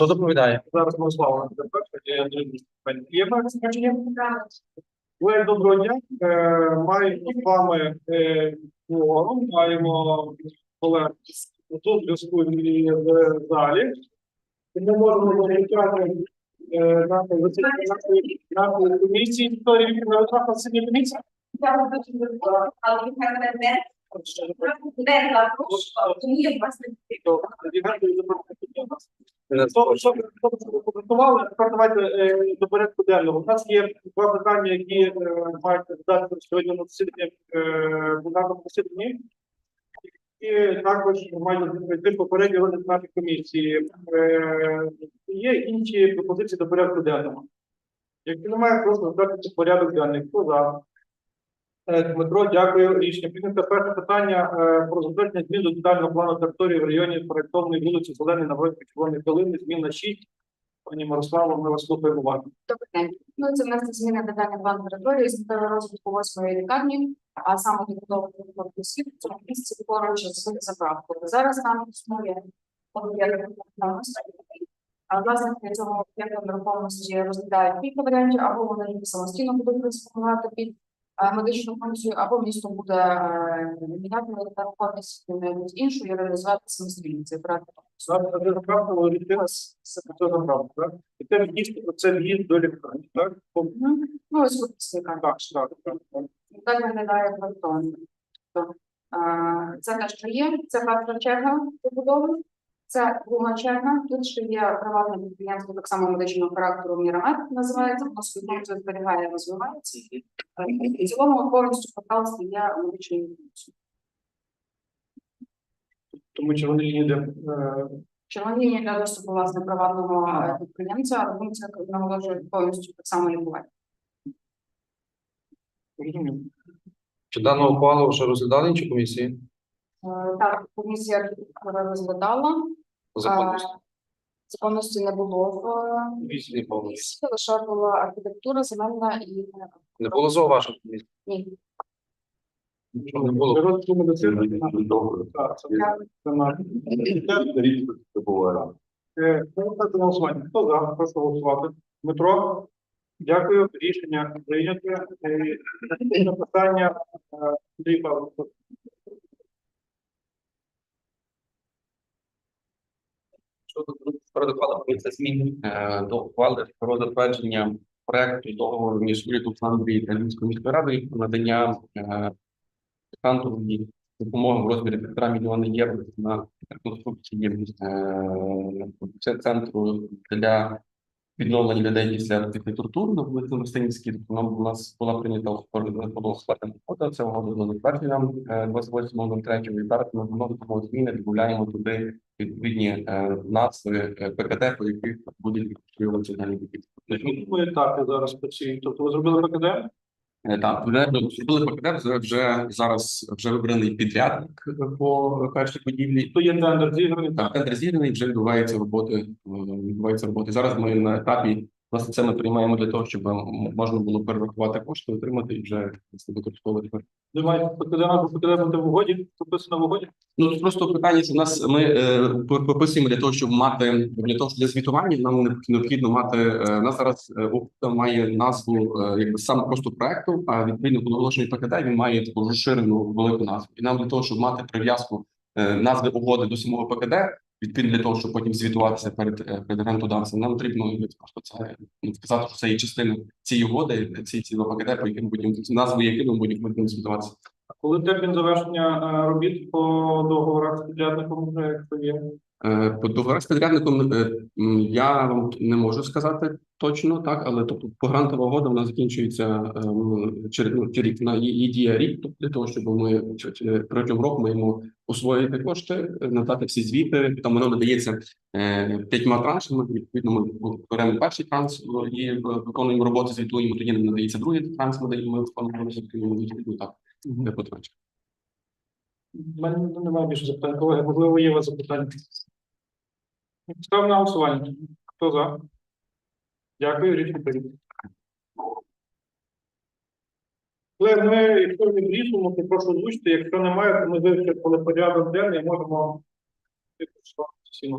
Хто доповідає? Зараз Мирослава Андрій Є в мене скаження? Доброго дня. Е, Маємо з вами е, форум, маємо колег тут зв'язку і в залі. І Ми можемо розпочати е, засідання нашої- нашої комісії. Вікторія Вікторівна, ви трапили сьогодні комісія? Я виходити, але мене не Тепер давайте е, до порядку денного. У нас є два питання, які е, мають задати сьогодні на засіданні е, пленарному. І також мають пройти попередній розгляд нашої комісії. Е, є інші пропозиції до порядку денного. Якщо немає, просто здати порядок денний. Хто за? Е, Дмитро, дякую. Рішення прийнято. Перше питання е, про затвердження змін до детального плану території в районі проєктованої вулиці Зелений на вулиці Червоної Калини, змін на 6. Пані Мирослава, ми вас слухаємо уважно. Добрий день. Ну, це внести зміни до даних плану території з розвитку восьмої лікарні, а саме відбудови корпусів в цьому місці поруч з заправкою. Зараз там існує нерухомості. А власне для цього об'єкту нерухомості розглядають кілька варіантів, або вони самостійно будуть розпонувати під медичну функцію, або місто буде е, міняти на якусь іншу і реалізувати самостійно цей проект. Вже заправку рішила з з цього так? І це в'їзд, це в'їзд до лікарні, так? Ну, ось тут це Так, так, так. так. Виглядає е, Це те, що є, це перша черга побудови, це друга черга. Тут ще є приватне підприємство, так само медичного характеру Мірамет називається, воно функцію зберігає, розвивається. Е, І в цілому повністю квартал стає медичною функцією. Тому що вони їде. е, Червоні є для доступу власне приватного е, підприємця, але функція наголошує повністю так само розумію. Чи дану ухвалу вже розглядали інші комісії? Так, комісія розглядала. Законності. Законності не було в е, Вісні повністю. місті, лише була архітектура, земельна і Не було зауважень ні. Нічого не було. Так, це це наш. Е, Ставте на голосування. Хто за? Прошу голосувати. Дмитро, дякую. Рішення прийнято. Е, е, Андрій Павлович. Про змін е, до ухвали про затвердження проекту договору між урядом Фландрії та Львівською міською радою про надання е, грантової допомоги в розмірі півтора мільйона євро на реконструкції е, центру для відновлення людей після на вулиці Мостинівській. Тобто у нас була прийнята ухвалена угода. Це угода було затверджена е, 28.03. І зараз ми вносимо зміни, додаємо туди відповідні е, назви е, ПКД, по яких будуть відкриватися. На якому етапі зараз працюють? Тобто ви зробили ПКД? Е, Так, вже зробили ПКД, вже, зараз вже вибраний підрядник е, по першій будівлі. То є тендер зіграний. Так, тендер зіграний, вже відбуваються роботи. Відбувається Відбуваються роботи. Зараз ми на етапі власне це ми приймаємо для того, щоб можна було перерахувати кошти, отримати і вже використовувати. Немає або в угоді, прописано в угоді. Ну тут просто питання, що в нас ми е, прописуємо для того, щоб мати для того, для звітування нам необхідно мати е, нас зараз е, угода має назву е, якби саме просто проекту, а відповідно оголошений ПКД, він має таку розширену велику назву. І нам для того, щоб мати прив'язку е, назви угоди до самого ПКД, відповідно для того, щоб потім звітуватися перед е, перед грантодавцем, нам потрібно просто це ну, сказати, що це є частина цієї угоди, ці ці ПКД, по яким будемо назву яким будемо будемо звітуватися. А коли термін завершення е, робіт по договорах з підрядником, вже є? Е, По договорах з підрядником е, я вам не можу сказати точно так, але тобто по грантова угода вона закінчується е, через ну, рік на її дія рік, тобто для того, щоб ми протягом року маємо освоїти кошти, надати всі звіти. Там воно надається п'ятьма траншами. Відповідно, ми беремо перший транс і виконуємо роботу, звітуємо. Тоді нам надається другий транс, ми виконуємо звітуємо відповідно так. по. У мене немає більше запитань. Колеги, можливо, є у вас запитання? Ставимо на голосування. Хто за? Дякую, рішення прийнято. Але ми, якщо не вирішимо, то прошу озвучити. Якщо немає, то ми вивчили порядок денний, можемо. Всі